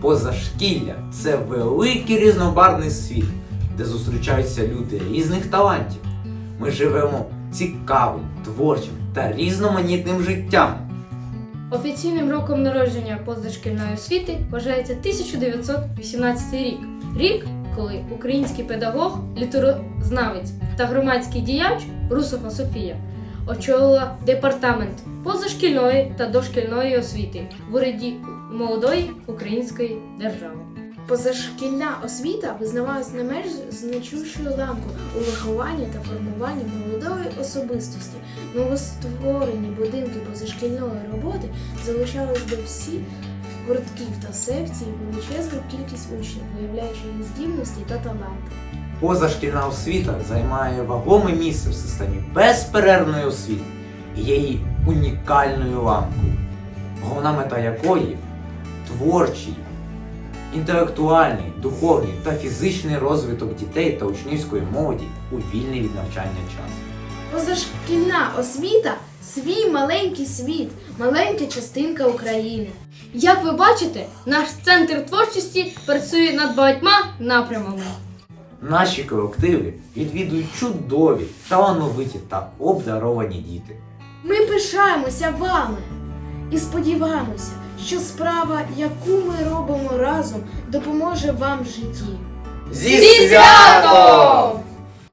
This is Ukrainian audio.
Позашкілля це великий різнобарний світ, де зустрічаються люди різних талантів. Ми живемо цікавим, творчим та різноманітним життям. Офіційним роком народження позашкільної освіти вважається 1918 рік. Рік, коли український педагог, літерознавець та громадський діяч Русофа Софія очолила департамент позашкільної та дошкільної освіти в уряді молодої української держави. Позашкільна освіта визнавалась не менш значущою ланкою у вихованні та формуванні молодої особистості. Новостворені будинки позашкільної роботи залучались до всіх гуртків та секцій величезну кількість учнів, виявляючи їх здібності та таланти. Позашкільна освіта займає вагоме місце в системі безперервної освіти і є її унікальною ланкою, головна мета якої творчий, інтелектуальний, духовний та фізичний розвиток дітей та учнівської молоді у вільний від навчання час. Позашкільна освіта свій маленький світ, маленька частинка України. Як ви бачите, наш центр творчості працює над багатьма напрямами. Наші колективи відвідують чудові, талановиті та обдаровані діти. Ми пишаємося вами і сподіваємося, що справа, яку ми робимо разом, допоможе вам в житті. Зі святом!